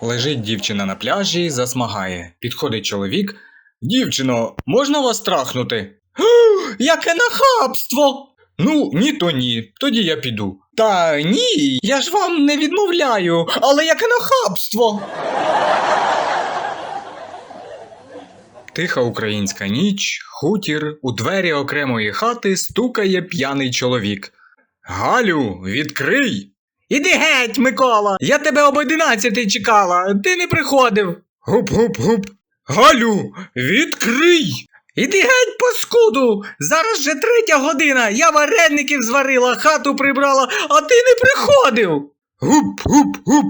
Лежить дівчина на пляжі, засмагає. Підходить чоловік. Дівчино, можна вас трахнути? Яке нахабство! Ну, ні, то ні. Тоді я піду. Та ні, я ж вам не відмовляю, але яке нахабство. Тиха українська ніч, хутір, у двері окремої хати стукає п'яний чоловік. Галю, відкрий. Іди геть, Микола! Я тебе об одинадцятий чекала, ти не приходив. Гуп-гуп-гуп. Галю, відкрий. Іди геть, паскуду! Зараз же третя година. Я вареників зварила, хату прибрала, а ти не приходив. Гуп-гуп-гуп.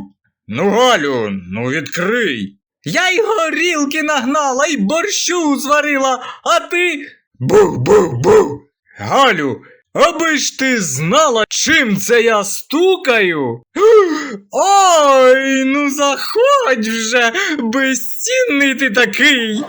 Ну, Галю, ну відкрий. Я й горілки нагнала, й борщу зварила, а ти. Бух-бух-бух. Галю, аби ж ти знала, чим це я стукаю. Ой, ну заходь вже, безцінний ти такий.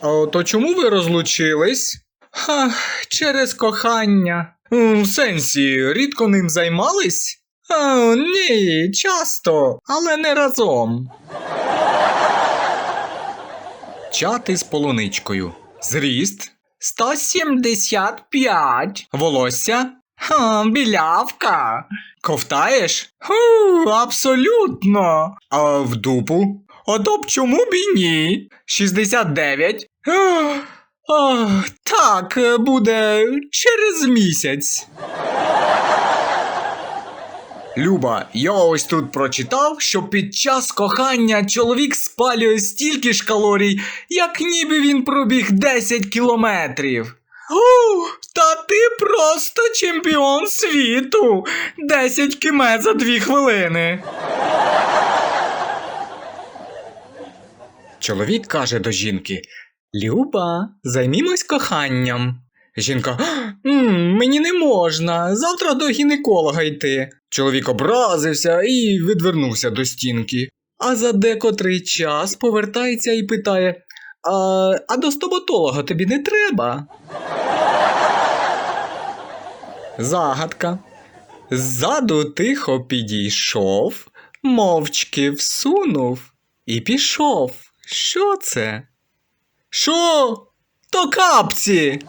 А то чому ви розлучились? Ха, через кохання. В сенсі, рідко ним займались? А, ні, часто, але не разом. Чати з полуничкою. Зріст 175. Волосся. Ха, білявка. Ковтаєш? Ху, абсолютно. А в дупу? Ото б чому б і ні? 69. Ах, ах, так, буде через місяць. Люба, я ось тут прочитав, що під час кохання чоловік спалює стільки ж калорій, як ніби він пробіг 10 кілометрів. О, та ти просто чемпіон світу! 10 км за 2 хвилини. Чоловік каже до жінки: Люба, займімось коханням. Жінка, «М, мені не можна, завтра до гінеколога йти. Чоловік образився і відвернувся до стінки. А за декотрий час повертається і питає: А, а до стоматолога тобі не треба? Загадка. Ззаду тихо підійшов, мовчки всунув і пішов. Що це? Що? То капці.